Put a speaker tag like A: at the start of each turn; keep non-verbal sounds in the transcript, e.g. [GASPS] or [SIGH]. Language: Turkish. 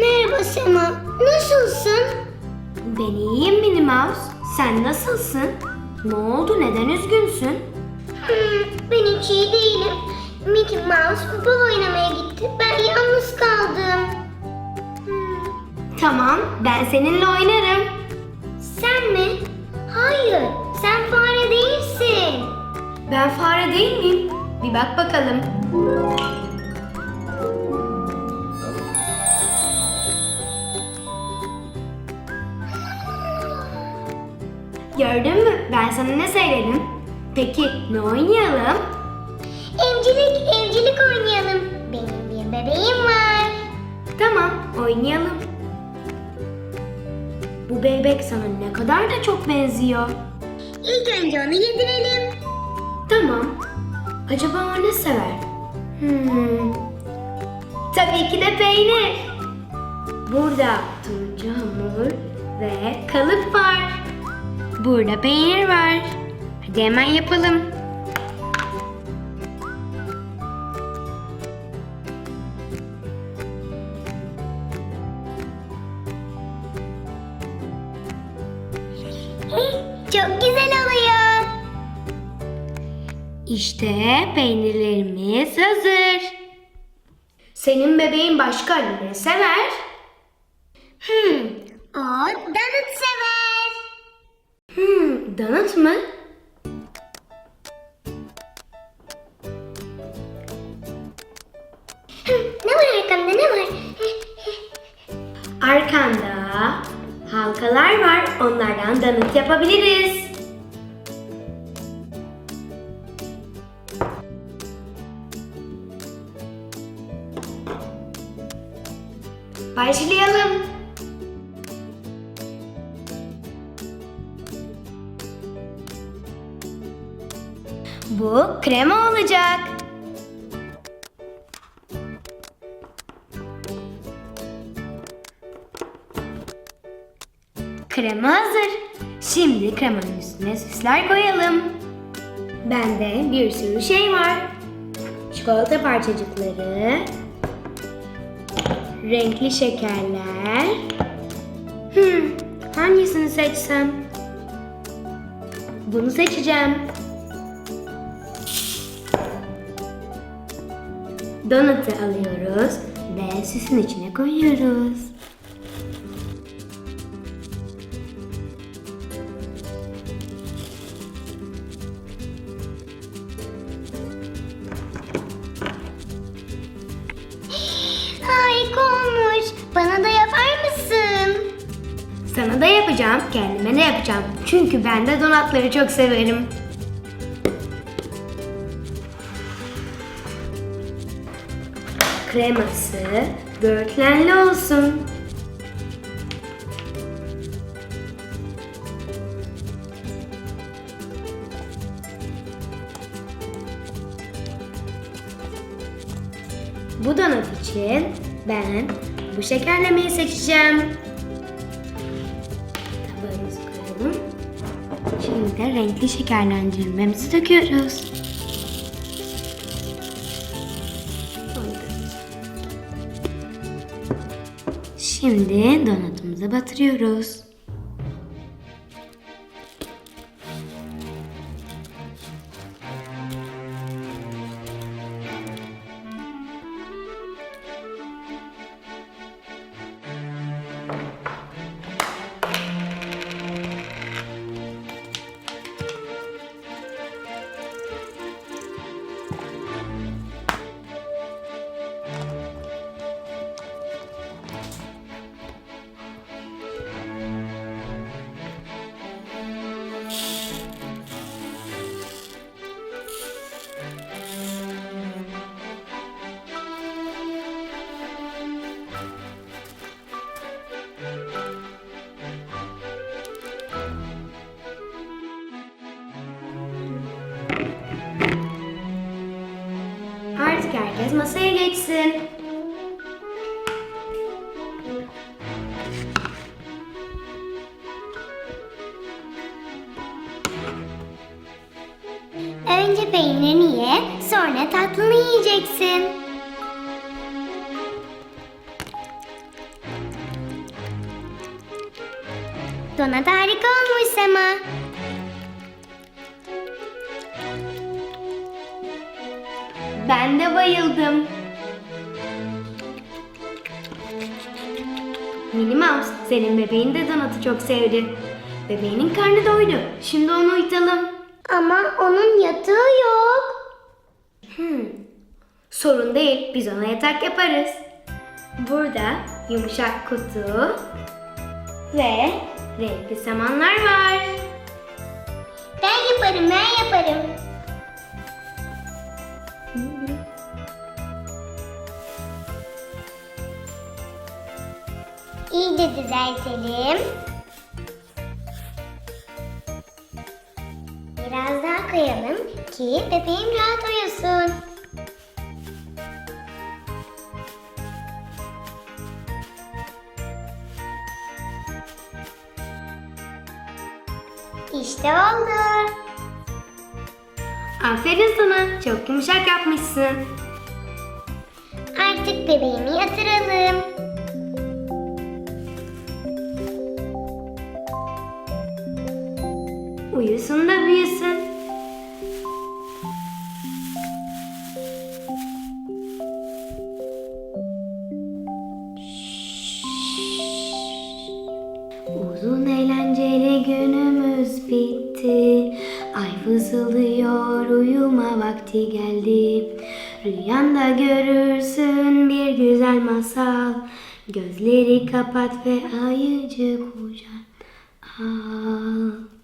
A: Merhaba Sema. Nasılsın?
B: Ben iyiyim Minnie Mouse. Sen nasılsın? Ne oldu? Neden üzgünsün?
A: Hmm, ben hiç iyi değilim. Mickey Mouse futbol oynamaya gitti. Ben yalnız kaldım. Hmm,
B: Tamam, ben seninle oynarım.
A: sen mi? Hayır, sen fare değilsin.
B: Ben fare değil miyim? Bir bak bakalım. Gördün mü? Ben sana ne söyledim? Peki ne oynayalım?
A: Evcilik, evcilik oynayalım. Benim bir bebeğim var.
B: Tamam, oynayalım. Bu bebek sana ne kadar da çok benziyor.
A: İlk önce onu yedirelim.
B: Tamam. Acaba o ne sever? Hmm. Tabii ki de peynir. Burada turuncu hamur ve kalıp var. Burada peynir var. Hadi hemen yapalım.
A: Çok güzel oluyor.
B: İşte peynirlerimiz hazır. Senin bebeğin başka ne sever?
A: Hmm, o donut sever.
B: Hmm, donut mı?
A: Hmm, ne var arkamda ne var?
B: Arkanda halkalar var. Onlardan donut yapabiliriz. Başlayalım. Bu krema olacak. Krema hazır. Şimdi kremanın üstüne süsler koyalım. Bende bir sürü şey var. Çikolata parçacıkları, renkli şekerler. Hmm, hangisini seçsem? Bunu seçeceğim. Donut'ı alıyoruz ve süsün içine koyuyoruz. [GASPS]
A: Olmuş. Bana da yapar mısın?
B: Sana da yapacağım, kendime de yapacağım. Çünkü ben de donatları çok severim. Kreması böğürtlenli olsun. Bu donat için ben bu şekerlemeyi seçeceğim. Tabağımızı koyalım. Şimdi de renkli şekerlendirmemizi döküyoruz. Şimdi donatımıza batırıyoruz. masaya geçsin.
A: Önce peynirini ye, sonra tatlını yiyeceksin. Donat harika olmuş Sema.
B: Ben de bayıldım. Minnie Mouse, senin bebeğin de donatı çok sevdi. Bebeğinin karnı doydu. Şimdi onu uyutalım.
A: Ama onun yatağı yok.
B: Hmm. Sorun değil, biz ona yatak yaparız. Burada yumuşak kutu ve renkli samanlar var.
A: Ben yaparım, ben yaparım. İyice düzeltelim. Biraz daha koyalım ki bebeğim rahat uyusun. İşte oldu.
B: Aferin sana, çok yumuşak yapmışsın.
A: Artık bebeğimi
B: Uyusun da büyüsün. Uzun eğlenceli günümüz bitti. Ay fısıldıyor uyuma vakti geldi. Rüyanda görürsün bir güzel masal. Gözleri kapat ve ayıcı kucak al.